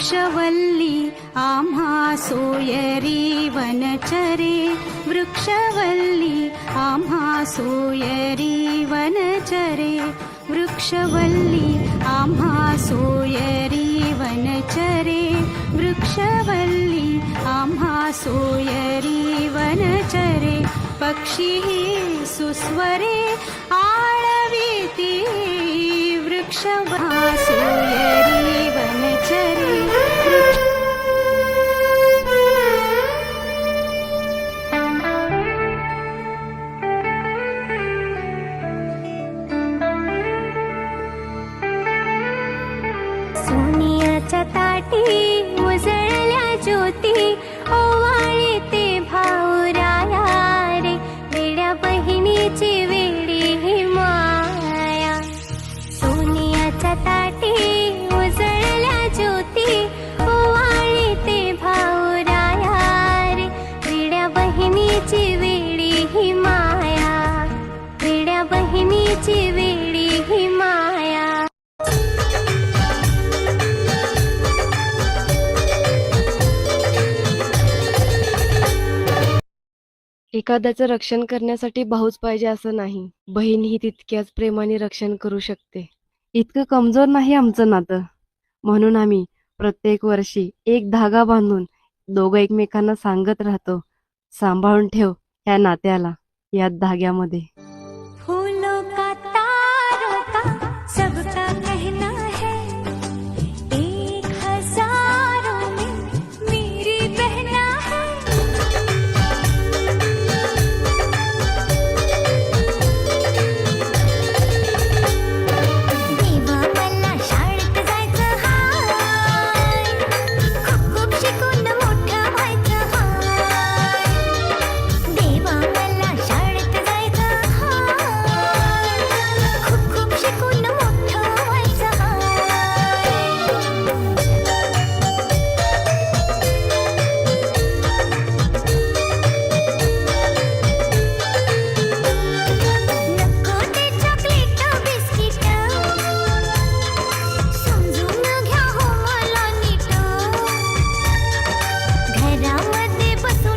वृक्षवल्ली आम्हा सोयरी वनचरे। वृक्षवल्ली आम्हा सोयरी वनचरे। वृक्षवल्ली आम्हा सोयरी वनचरे। वृक्षवल्ली आम्हा सोयरी वनचरे। पक्षी सुस्वरे आळविती वृक्षवा सोयरी ಈ एखाद्याचं रक्षण करण्यासाठी भाऊच पाहिजे असं नाही. बहीण ही तितक्याच प्रेमाने रक्षण करू शकते. इतकं कमजोर नाही आमचं नातं. म्हणून आम्ही प्रत्येक वर्षी एक धागा बांधून दोघं एकमेकांना सांगत राहतो. सांभाळून ठेव ह्या नात्याला या धाग्यामध्ये. रावते बसू